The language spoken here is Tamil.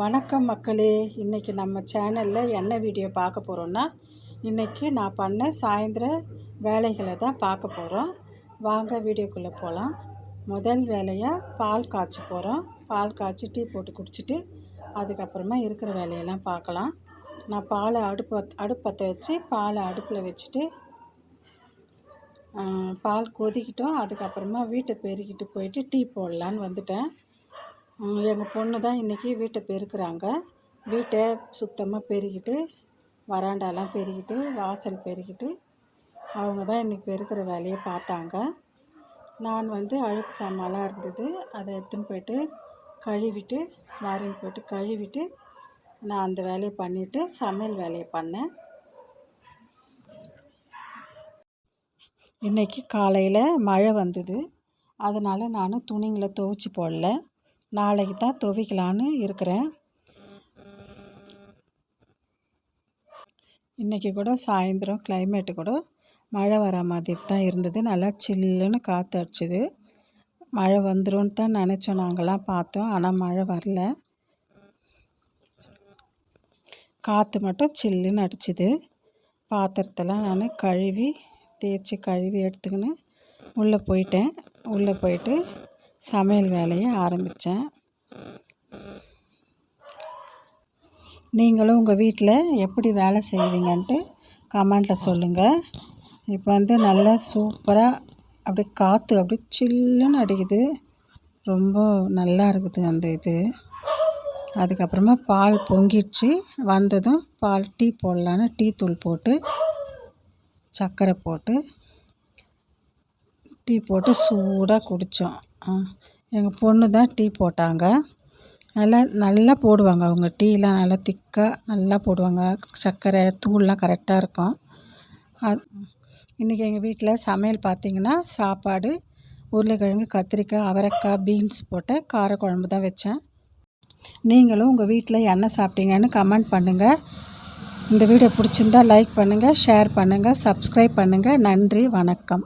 வணக்கம் மக்களே. இன்றைக்கி நம்ம சேனலில் என்ன வீடியோ பார்க்க போகிறோன்னா இன்றைக்கி நான் பண்ண சாயந்தர வேலைகளை தான் பார்க்க போகிறோம் வாங்க வீடியோக்குள்ளே போகலாம் முதல் வேலையாக பால் காய்ச்ச போகிறோம் பால் காய்ச்சி டீ போட்டு குடிச்சிட்டு அதுக்கப்புறமா இருக்கிற வேலையெல்லாம் பார்க்கலாம். நான் பாலை அடுப்பு அடுப்பற்ற வச்சு பாலை அடுப்பில் வச்சுட்டு பால் கொதிக்கிட்டோம். அதுக்கப்புறமா வீட்டை பெருக்கிட்டு போயிட்டு டீ போடலான்னு வந்துட்டேன். எங்கள் பொண்ணு தான் இன்றைக்கி வீட்டை பெருக்கிறாங்க. வீட்டை சுத்தமாக பெருக்கிட்டு வராண்டாலாம் பெருக்கிட்டு வாசல் பெருக்கிட்டு அவங்க தான் இன்றைக்கி பெருக்கிற வேலையை பார்த்தாங்க. நான் வந்து அழுக்கு சாமான்லாம் இருந்தது அதை எடுத்துன்னு போயிட்டு கழுவிட்டு வாரின்னு போயிட்டு கழுவிட்டு நான் அந்த வேலையை பண்ணிவிட்டு சமையல் வேலையை பண்ணேன். இன்றைக்கி காலையில் மழை வந்தது. அதனால் நான் துணிங்களை துவைச்சி போடல. நாளைக்கு தான் துவைக்கலான்னு இருக்கிறேன். இன்றைக்கி கூட சாயந்தரம் கிளைமேட்டு கூட மழை வர மாதிரி தான் இருந்தது. நல்லா சில்லுன்னு காற்று அடிச்சுது. மழை வந்துடும் தான் நினச்சோம். நாங்களாம் பார்த்தோம். ஆனால் மழை வரல. காற்று மட்டும் சில்லுன்னு அடிச்சுது. பாத்திரத்தெல்லாம் நான் கழுவி தேய்ச்சி கழுவி எடுத்துக்கின்னு உள்ளே போயிட்டேன். உள்ளே போயிட்டு சமையல் வேலையை ஆரம்பித்தேன். நீங்களும் உங்கள் வீட்டில் எப்படி வேலை செய்வீங்கன்ட்டு கமெண்ட்டில் சொல்லுங்கள் இப்போ வந்து நல்லா சூப்பராக அப்படியே காற்று அப்படியே சில்லுன்னு அடிக்குது. ரொம்ப நல்லா இருக்குது அந்த இது. அதுக்கப்புறமா பால் பொங்கிடுச்சு. வந்ததும் பால் டீ போடலான்னு டீ தூள் போட்டு சர்க்கரை போட்டு டீ போட்டு சூடாக குடித்தோம். எங்கள் பொண்ணு தான் டீ போட்டாங்க. நல்லா நல்லா போடுவாங்க அவங்க டீலாம் நல்லா திக்காக நல்லா போடுவாங்க. சர்க்கரை தூள்லாம் கரெக்டாக இருக்கும். இன்றைக்கி எங்கள் வீட்டில் சமையல் பார்த்திங்கன்னா சாப்பாடு உருளைக்கிழங்கு கத்திரிக்காய் அவரைக்காய் பீன்ஸ் போட்டு காரக்குழம்பு தான் வச்சேன். நீங்களும் உங்கள் வீட்டில் என்ன சாப்பிட்டீங்கன்னு கமெண்ட் பண்ணுங்கள் இந்த வீடியோ பிடிச்சிருந்தா லைக் பண்ணுங்கள் ஷேர் பண்ணுங்கள் சப்ஸ்கிரைப் பண்ணுங்கள் நன்றி வணக்கம்.